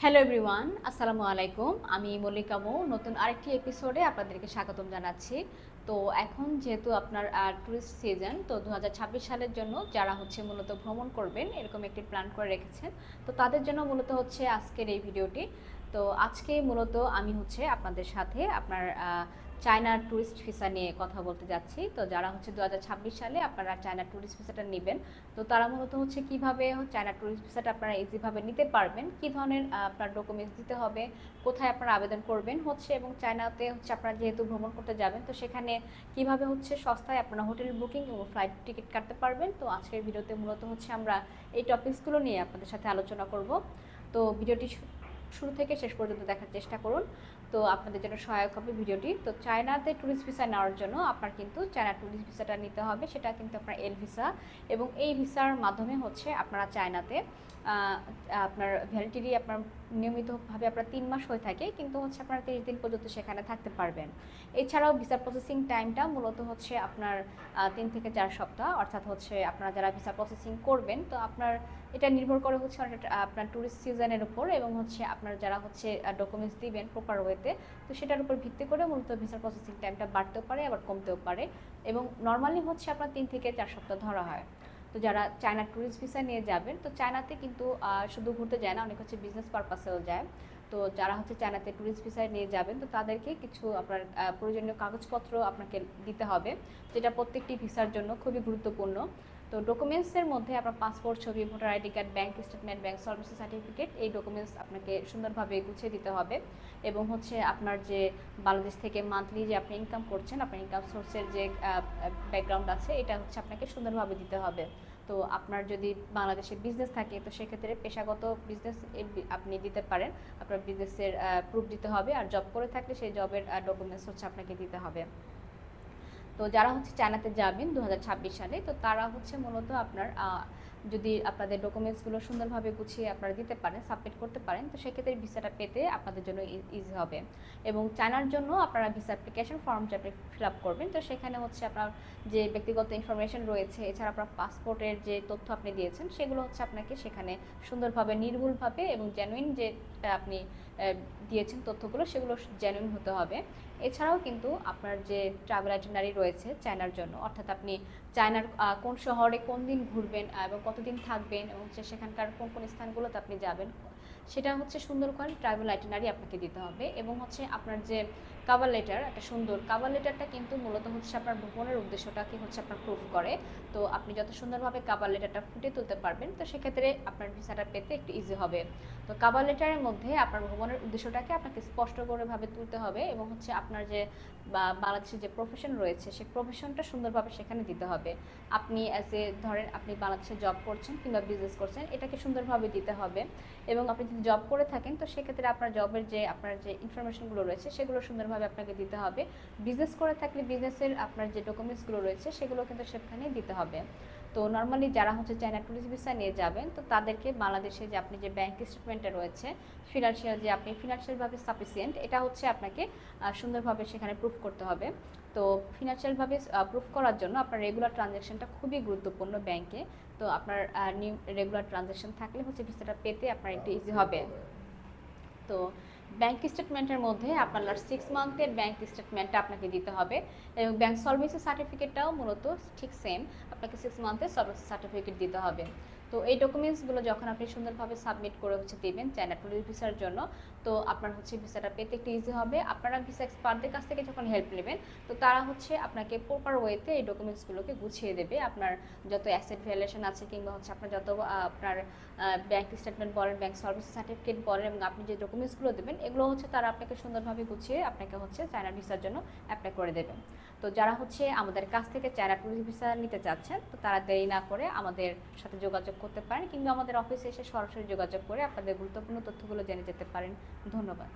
Hello everyone আসসালামু আলাইকুম। আমি মল্লিকা মৌ, নতুন আরেকটি এপিসোডে আপনাদেরকে স্বাগতম জানাচ্ছি। তো এখন যেহেতু আপনার ট্যুরিস্ট সিজন তো দু হাজার ছাব্বিশ সালের জন্য যারা হচ্ছে মূলত ভ্রমণ করবেন, এরকম একটি প্ল্যান করে রেখেছেন, তো তাদের জন্য মূলত হচ্ছে আজকের এই ভিডিওটি তো আজকে মূলত আমি হচ্ছে আপনাদের সাথে আপনার চায়নার ট্যুরিস্ট ভিসা নিয়ে কথা বলতে যাচ্ছি। তো যারা হচ্ছে দু হাজার ছাব্বিশ সালে আপনারা চায়না ট্যুরিস্ট ভিসাটা নেবেন, তো তারা মূলত হচ্ছে কীভাবে চায়না ট্যুরিস্ট ভিসাটা আপনারা ইজিভাবে নিতে পারবেন, কী ধরনের আপনার ডকুমেন্টস দিতে হবে, কোথায় আপনারা আবেদন করবেন হচ্ছে এবং চায়নাতে হচ্ছে আপনারা যেহেতু ভ্রমণ করতে যাবেন, তো সেখানে কীভাবে হচ্ছে সস্তায় আপনারা হোটেল বুকিং এবং ফ্লাইট টিকিট কাটতে পারবেন। তো আজকের ভিডিওতে মূলত হচ্ছে আমরা এই টপিকসগুলো নিয়ে আপনাদের সাথে আলোচনা করব। তো ভিডিওটি শুরু থেকে শেষ পর্যন্ত দেখার চেষ্টা করুন। তো আপনাদের জন্য সহায়ক হবে ভিডিওটি। তো চায়নাতে ট্যুরিস্ট ভিসা নেওয়ার জন্য আপনার কিন্তু চায়না ট্যুরিস্ট ভিসাটা নিতে হবে। সেটা কিন্তু আপনার এল ভিসা এবং এই ভিসার মাধ্যমে হচ্ছে আপনারা চায়নাতে আপনার ভ্যালিডিটি আপনার নিয়মিতভাবে আপনার তিন মাস হয়ে থাকে, কিন্তু হচ্ছে আপনার তিরিশ দিন পর্যন্ত সেখানে থাকতে পারবেন। এছাড়াও ভিসা প্রসেসিং টাইমটা মূলত হচ্ছে আপনার তিন থেকে চার সপ্তাহ, অর্থাৎ হচ্ছে আপনারা যারা ভিসা প্রসেসিং করবেন, তো আপনার এটা নির্ভর করে হচ্ছে আপনার ট্যুরিস্ট সিজনের উপর এবং হচ্ছে আপনার যারা হচ্ছে ডকুমেন্টস দিবেন প্রপার ওয়েতে তো সেটার উপর ভিত্তি করে মূলত ভিসা প্রসেসিং টাইমটা বাড়তেও পারে, আবার কমতেও পারে। এবং নর্মালি হচ্ছে আপনার তিন থেকে চার সপ্তাহ ধরা হয়। তো যারা চায়না ট্যুরিস্ট ভিসা নিয়ে যাবেন, তো চায়নাতে কিন্তু শুধু ঘুরতে যায় না, অনেক হচ্ছে বিজনেস পারপাসেও যায়। তো যারা হচ্ছে চায়নাতে ট্যুরিস্ট ভিসায় নিয়ে যাবেন, তো তাদেরকে কিছু আপনার প্রয়োজনীয় কাগজপত্র আপনাকে দিতে হবে, যেটা প্রত্যেকটি ভিসার জন্য খুবই গুরুত্বপূর্ণ। তো ডকুমেন্টসের মধ্যে আপনার পাসপোর্ট ছবি voter ID card bank statement bank service certificate এই ডকুমেন্টস আপনাকে সুন্দরভাবে গুছিয়ে দিতে হবে। এবং হচ্ছে আপনার যে বাংলাদেশ থেকে মান্থলি যে আপনি ইনকাম করছেন, আপনার ইনকাম সোর্সের যে ব্যাকগ্রাউন্ড আছে, এটা হচ্ছে আপনাকে সুন্দরভাবে দিতে হবে। তো আপনার যদি বাংলাদেশে বিজনেস থাকে, তো সেক্ষেত্রে পেশাগত বিজনেস আপনি দিতে পারেন। আপনার বিজনেসের প্রুফ দিতে হবে। আর জব করে থাকলে সেই জবের ডকুমেন্টস হচ্ছে আপনাকে দিতে হবে। তো যারা হচ্ছে চায়নাতে যাবেন দু হাজার ছাব্বিশ সালে তো তারা হচ্ছে মূলত আপনার যদি আপনাদের ডকুমেন্টসগুলো সুন্দরভাবে গুছিয়ে আপনারা দিতে পারেন সাবমিট করতে পারেন, তো সেক্ষেত্রে ভিসাটা পেতে আপনাদের জন্য ইজি হবে। এবং চায়নার জন্য আপনারা ভিসা অ্যাপ্লিকেশন ফর্ম যে আপনি ফিল আপ করবেন, তো সেখানে হচ্ছে আপনার যে ব্যক্তিগত ইনফরমেশন রয়েছে, এছাড়া আপনার পাসপোর্টের যে তথ্য আপনি দিয়েছেন, সেগুলো হচ্ছে আপনাকে সেখানে সুন্দরভাবে, নির্ভুলভাবে এবং জেনুইন যে আপনি দিয়েছেন তথ্যগুলো, সেগুলো জেনুইন হতে হবে। এছাড়াও কিন্তু আপনার যে ট্রাভেল আইটেনারি রয়েছে চায়নার জন্য, অর্থাৎ আপনি চায়নার কোন শহরে কোন দিন ঘুরবেন এবং কতদিন থাকবেন, এবং সেখানকার কোন কোন স্থানগুলোতে আপনি যাবেন, সেটা হচ্ছে সুন্দর করে ট্রাভেল আইটেনারি আপনাকে দিতে হবে, এবং হচ্ছে আপনার যে কাভার লেটার একটা সুন্দর কাভার লেটারটা কিন্তু মূলত হচ্ছে আপনার ভ্রমণের উদ্দেশ্যটাকে হচ্ছে আপনার প্রুফ করে। তো আপনি যত সুন্দরভাবে কাভার লেটারটা ফুটে তুলতে পারবেন, তো সেক্ষেত্রে আপনার ভিসাটা পেতে একটু ইজি হবে। তো কাভার লেটারের মধ্যে আপনার ভ্রমণের উদ্দেশ্যটাকে আপনাকে স্পষ্ট করে ভাবে তুলতে হবে এবং হচ্ছে আপনার যে বা বাংলাদেশের যে প্রফেশন রয়েছে, সেই প্রফেশনটা সুন্দরভাবে সেখানে দিতে হবে। আপনি অ্যাজ এ ধরেন আপনি বাংলাদেশে জব করছেন কিংবা বিজনেস করছেন, এটাকে সুন্দরভাবে দিতে হবে। এবং আপনি যদি জব করে থাকেন, তো সেক্ষেত্রে আপনার জবের যে, আপনার যে ইনফরমেশনগুলো রয়েছে, সেগুলো সুন্দরভাবে আপনাকে দিতে হবে। বিজনেস করে থাকলে বিজনেসের আপনার যে ডকুমেন্টসগুলো রয়েছে, সেগুলো কিন্তু সেখানে দিতে হবে। তো নর্মালি যারা হচ্ছে চায়না টুরিস্ট ভিসা নিয়ে যাবেন, তো তাদেরকে বাংলাদেশে যে আপনি যে ব্যাংক স্টেটমেন্টটা রয়েছে ফিনান্সিয়াল যে আপনি ফিনান্সিয়ালভাবে সাফিসিয়েন্ট এটা হচ্ছে আপনাকে সুন্দরভাবে সেখানে প্রুফ করতে হবে। তো ফিনান্সিয়ালভাবে প্রুফ করার জন্য আপনার রেগুলার ট্রানজ্যাকশনটা খুবই গুরুত্বপূর্ণ ব্যাংকে তো আপনার নিউ রেগুলার ট্রানজ্যাকশন থাকলে হচ্ছে ভিসাটা পেতে আপনার একটু ইজি হবে। তো ব্যাংক স্টেটমেন্টের মধ্যে আপনার সিক্স মান্থের ব্যাংক স্টেটমেন্টটা আপনাকে দিতে হবে। এবং ব্যাংক সলভেন্সি সার্টিফিকেটটাও মূলত ঠিক সেম আপনাকে সিক্স মান্থের সলভেন্সি সার্টিফিকেট দিতে হবে। তো এই ডকুমেন্টসগুলো যখন আপনি সুন্দরভাবে সাবমিট করে হচ্ছে দেবেন চায়না টুরিস্ট ভিসার জন্য, তো আপনার হচ্ছে ভিসাটা পেতে একটু ইজি হবে। আপনারা ভিসা এক্সপার্টদের কাছ থেকে যখন হেল্প নেবেন, তো তারা হচ্ছে আপনাকে প্রপার ওয়েতে এই ডকুমেন্টসগুলোকে গুছিয়ে দেবে। আপনার যত অ্যাসেট ভ্যালুয়েশন আছে কিংবা হচ্ছে আপনার যত আপনার ব্যাংক স্টেটমেন্ট বলেন ব্যাংক সার্ভিস সার্টিফিকেট বলেন, এবং আপনি যে ডকুমেন্টসগুলো দেবেন, এগুলো হচ্ছে তারা আপনাকে সুন্দরভাবে গুছিয়ে আপনাকে হচ্ছে চায়না ভিসার জন্য অ্যাপ্লাই করে দেবেন তো যারা হচ্ছে আমাদের কাছ থেকে চায়না টুরিস্ট ভিসা নিতে চাচ্ছেন, তো তারা দেরি না করে আমাদের সাথে যোগাযোগ করতে পারেন কিংবা আমাদের অফিসে এসে সরাসরি যোগাযোগ করে আপনাদের গুরুত্বপূর্ণ তথ্যগুলো জেনে যেতে পারেন। ধন্যবাদ।